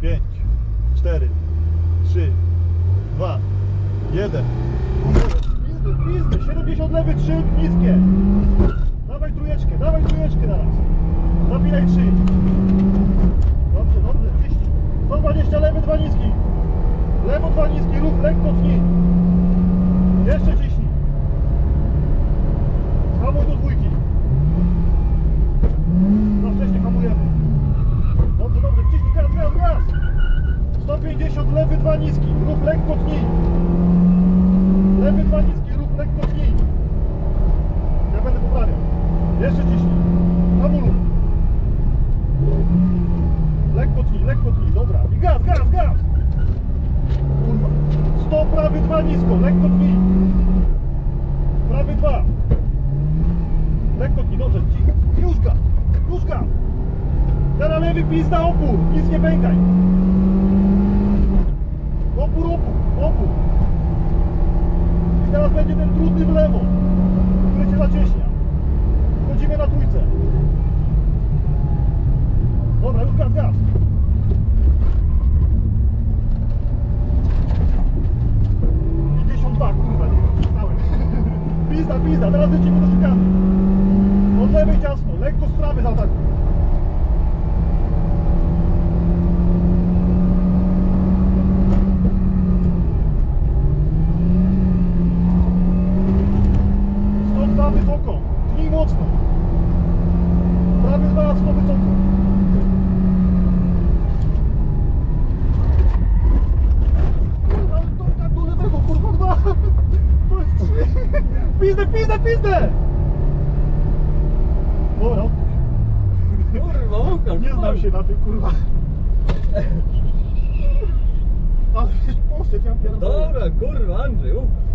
5, 4, 3, 2, 1. Pizdy, pizdy, 70 lewy, 3 niskie. Dawaj trójeczkę, dawaj trójeczkę teraz. Zapinaj 3. Dobrze, dobrze, 30. 120 lewy, 2 niski. Lewo 2 niski, rób lekko tnij. Jeszcze ciśnij. Hamuj do dwójki. No wcześniej hamujemy. Dobrze, dobrze, wciśnij gaz, gaz, gaz. 150, lewy 2 niski, rób lekko tnij. Lewy 2 niski, rób lekko tnij. Ja będę poprawiał. Jeszcze ciśnij. Hamuluj. Lekko tnij, lekko tnij, dobra. I gaz, gaz, gaz. Kurwa. 100, prawy 2 nisko, lekko tnij. Prawy 2. Lekko tnij, dobrze, cicho. Już gaz, już gaz. Teraz lewy pizda opór, nic nie pękaj. Opór, opór, opór. I teraz będzie ten trudny w lewo, który cię zacieśnia. Wchodzimy na trójce. Dobra, już gaz, gaz. Pięćdziesiąt dwa, kurwa, nie czytałem. Pizda, pizda, teraz lecimy do szykany. Od lewej ciasno, lekko z prawej zaatakuj. Stop dwa wysoko. Tnij mocno. Dwa, stop wysoko. Kurwa, to tak do lewego, kurwa dwa. Pizdę, pizdę, pizdę. Dobra. Kurwa, Łukasz, Nie znam się na tym, kurwa. Ale poszedł, ja pierdolę. Dobra, kurwa, Andrzej, Łukasz.